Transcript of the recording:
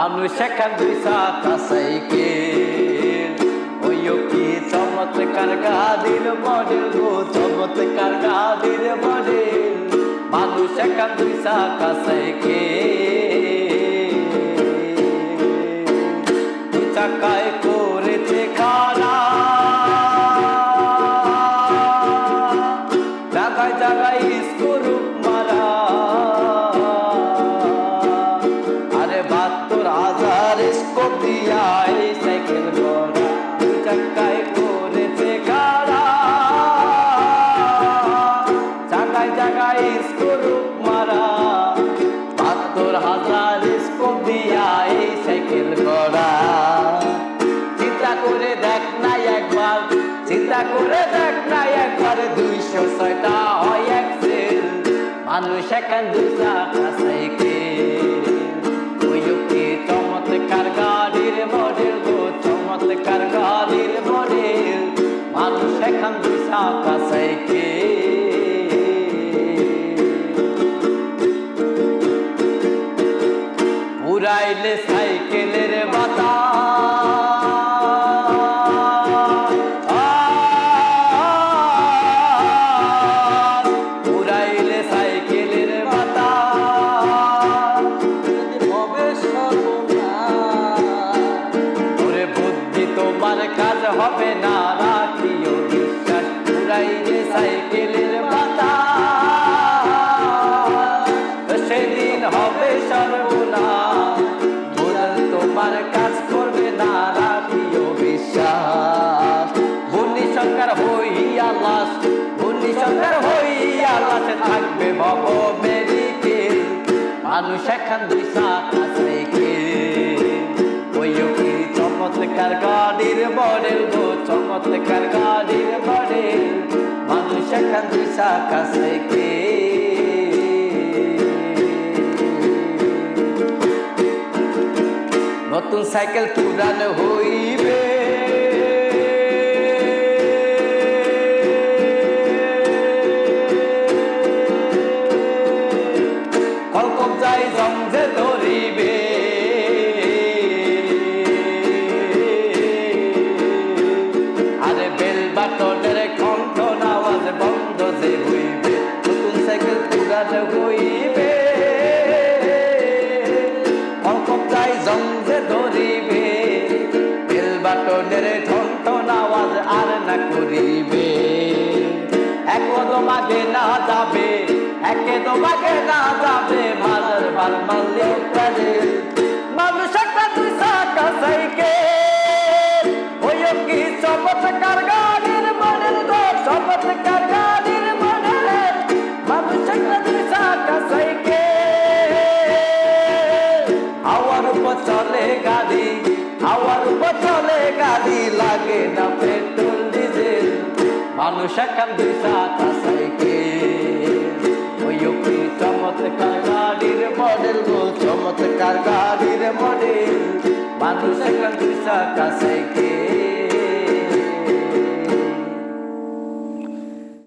মানুষ এখন দুই চাকা সাইকেল ওই কি চমৎকার গাড়ির মডেল গো, চমৎকার গাড়ির মডেল মানুষ এখন দুই চাকা সাইকেল দু চাকায় করেছে খারা জাগায় জাগায় জাগায় জাগায় মারা। বাহাত্তর হাজার স্কোপ দিয়া এই সাইকেল গড়া। চিন্তা করে দেখ না একবার, চিন্তা করে দেখ না একবার, দুইশো ছয়টা হয় এক্সেল। মানুষ এখন দুই চাকা সাইকেল। ওই কি চমৎকার গাড়ির মডেল গো, চমৎকার গাড়ির তোমার কাজ হবে না, রাখিও বিশ্বাস। উড়াইলে সাইকেলের বাতা সেদিন হবে সর্বনাশ। বুড়াল তোমার কাজ করবে না, রাখিও বিশ্বাস। বন্দি সরকার হইয়া লাশ বন্দি সরকার হইয়া লাশে, থাকবে ভব মেডিকেল। মানুষ এখন দুই চাকা চমৎকার গাড়ির মডেল গো, চমৎকার গাড়ির মডেল মানুষ এখন দুই চাকা সাইকেল নতুন সাইকেল পুরানো হইবে। কলকম যাই জমজে বাটনের কণ্ঠ আওয়াজ বন্ধ যে হইবে, নতুন সাইকেল পুরানো হইবে। জমজে ধরিবে বেল বাটনের আর না করিবে। এক তোমাকে না যাবে, একে তোমাকে না যাবে মানুষ একটা দুই সাইকেল, ওই কি চমৎকার উপর চলে গাড়ি হাওয়ার উপর চলে গাড়ি লাগে না পেট্রোল, ডিজেল। মানুষ এখন দুই কি? চমৎকার গাড়ির মডেল গো, চমৎকার গাড়ির মডেল। মানুষ এখন দুই সাইকেল